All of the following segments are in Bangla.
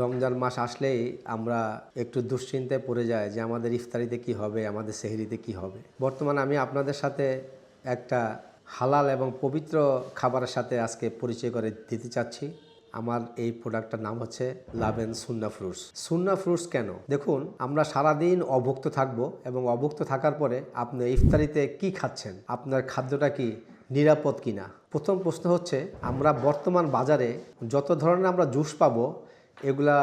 রমজান মাস আসলেই আমরা একটু দুশ্চিন্তায় পড়ে যাই যে আমাদের ইফতারিতে কি হবে, আমাদের সেহরিতে কি হবে। বর্তমানে আমি আপনাদের সাথে একটা হালাল এবং পবিত্র খাবারের সাথে আজকে পরিচয় করে দিতে চাচ্ছি। আমার এই প্রোডাক্টটার নাম হচ্ছে লাভেন সুন্না ফ্রুটস। সুন্না ফ্রুটস কেন? দেখুন, আমরা সারাদিন অভুক্ত থাকব এবং অভুক্ত থাকার পরে আপনি ইফতারিতে কি খাচ্ছেন? আপনার খাদ্যটা কি নিরাপদ কিনা? প্রথম প্রশ্ন হচ্ছে, আমরা বর্তমান বাজারে যত ধরনের আমরা জুস পাবো এগুলা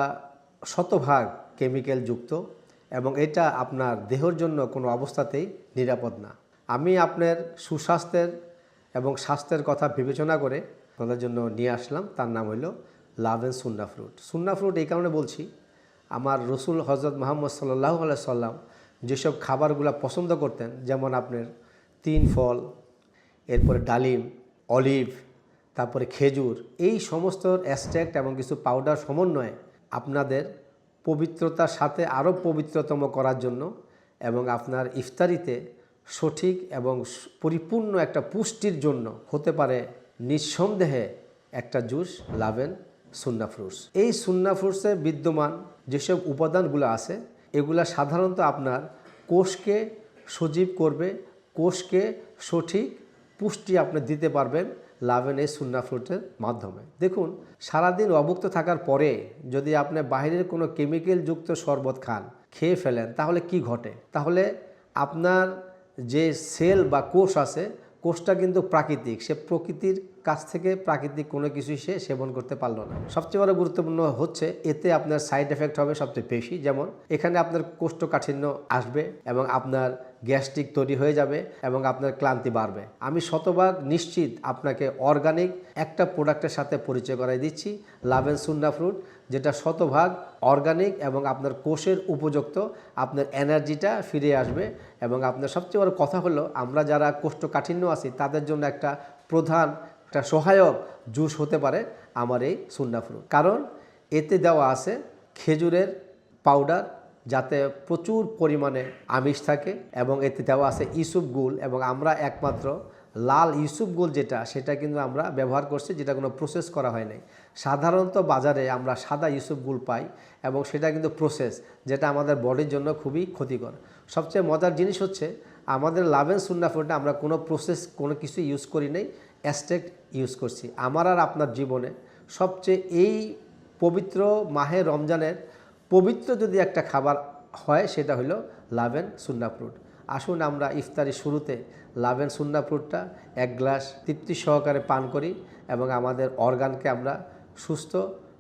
শতভাগ কেমিক্যাল যুক্ত এবং এটা আপনার দেহর জন্য কোনো অবস্থাতেই নিরাপদ না। আমি আপনার সুস্বাস্থ্যের এবং স্বাস্থ্যের কথা বিবেচনা করে আপনাদের জন্য নিয়ে আসলাম। তার নাম হলো লাভ অ্যান্ড সুন্না ফ্রুট। সুন্না ফ্রুট এই কারণে বলছি, আমার রসুল হজরত মোহাম্মদ সাল্লাহ সাল্লাম যেসব খাবারগুলো পছন্দ করতেন, যেমন আপনার তিন ফল, এরপরে ডালিম, অলিভ তারপরে খেজুর, এই সমস্ত অ্যাস্ট্যাক্ট এবং কিছু পাউডার সমন্বয়ে আপনাদের পবিত্রতার সাথে আরও পবিত্রতম করার জন্য এবং আপনার ইফতারিতে সঠিক এবং পরিপূর্ণ একটা পুষ্টির জন্য হতে পারে নিঃসন্দেহে একটা জুস, লাভেন, সুন্না ফ্রুটস। এই সুন্না ফ্রুটসে বিদ্যমান যেসব উপাদানগুলো আছে, এগুলা সাধারণত আপনার কোষকে সজীব করবে, কোষকে সঠিক পুষ্টি আপনি দিতে পারবেন লাভেন এই সুন্না ফ্রুটের মাধ্যমে। দেখুন, সারাদিন অভুক্ত থাকার পরে যদি আপনি বাইরের কোনো কেমিক্যাল যুক্ত শরবত খান, খেয়ে ফেলেন, তাহলে কি ঘটে? তাহলে আপনার যে সেল বা কোষ আছে, কোষটা কিন্তু প্রাকৃতিক। সে প্রকৃতির কাছ থেকে প্রাকৃতিক কোনো কিছুই সে সেবন করতে পারল না। সবচেয়ে বড় গুরুত্বপূর্ণ হচ্ছে, এতে আপনার সাইড এফেক্ট হবে সবচেয়ে বেশি। যেমন, এখানে আপনার কোষ্ঠকাঠিন্য আসবে এবং আপনার গ্যাস্ট্রিক তৈরি হয়ে যাবে এবং আপনার ক্লান্তি বাড়বে। আমি শতভাগ নিশ্চিত আপনাকে অর্গানিক একটা প্রোডাক্টের সাথে পরিচয় করাই দিচ্ছি লাভেন সুন্না ফ্রুট, যেটা শতভাগ অর্গানিক এবং আপনার কোষের উপযুক্ত, আপনার এনার্জিটা ফিরে আসবে এবং আপনার সবচেয়ে বড় কথা হলো, আমরা যারা কোষ্ঠকাঠিন্য আছি, তাদের জন্য একটা প্রধান, একটা সহায়ক জুস হতে পারে আমার এই সুন্না ফ্রুট। কারণ এতে দেওয়া আছে খেজুরের পাউডার যাতে প্রচুর পরিমাণে আমিষ থাকে এবং এতে দেওয়া আছে ইসুপ গুল এবং আমরা একমাত্র লাল ইউসুপ গুল যেটা, সেটা কিন্তু আমরা ব্যবহার করছি, যেটা কোনো প্রসেস করা হয় নাই। সাধারণত বাজারে আমরা সাদা ইউসুপ গুল পাই এবং সেটা কিন্তু প্রসেস যেটা আমাদের বডির জন্য খুবই ক্ষতিকর। সবচেয়ে মজার জিনিস হচ্ছে, আমাদের লাভেন সুন্না আমরা কোনো প্রসেস কোনো কিছু ইউজ করি নাই অ্যাস্টেক ইউজ করছি। আমার আর আপনার জীবনে সবচেয়ে এই পবিত্র মাহে রমজানের পবিত্র যদি একটা খাবার হয়, সেটা হলো লাভেন সুন্না ফ্রুট। আসুন আমরা ইফতারি শুরুতে লাভেন সুন্না ফ্রুটটা এক গ্লাস তৃপ্তি সহকারে পান করি এবং আমাদের অর্গানকে আমরা সুস্থ,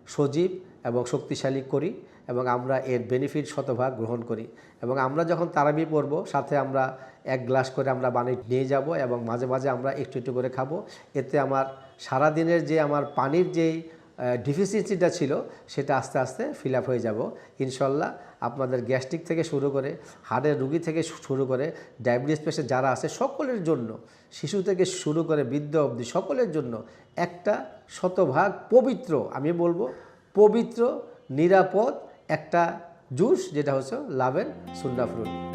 সজীব এবং শক্তিশালী করি এবং আমরা এর বেনিফিট শতভাগ গ্রহণ করি। এবং আমরা যখন তারাবি পড়ব সাথে আমরা এক গ্লাস করে আমরা বানিয়ে নিয়ে যাব এবং মাঝে মাঝে আমরা একটু একটু করে খাব। এতে আমার সারাদিনের যে আমার পানির যেই ডিফিসিয়েন্সিটা ছিল, সেটা আস্তে আস্তে ফিল আপ হয়ে যাব। ইনশাল্লাহ আপনাদের গ্যাস্ট্রিক থেকে শুরু করে হার্টের রুগী থেকে শুরু করে ডায়াবেটিস পেশেন্ট যারা আছে সকলের জন্য, শিশু থেকে শুরু করে বৃদ্ধ অবধি সকলের জন্য একটা শতভাগ পবিত্র, আমি বলব পবিত্র, নিরাপদ একটা জুস যেটা হচ্ছে লাভের সুন্না ফ্রুট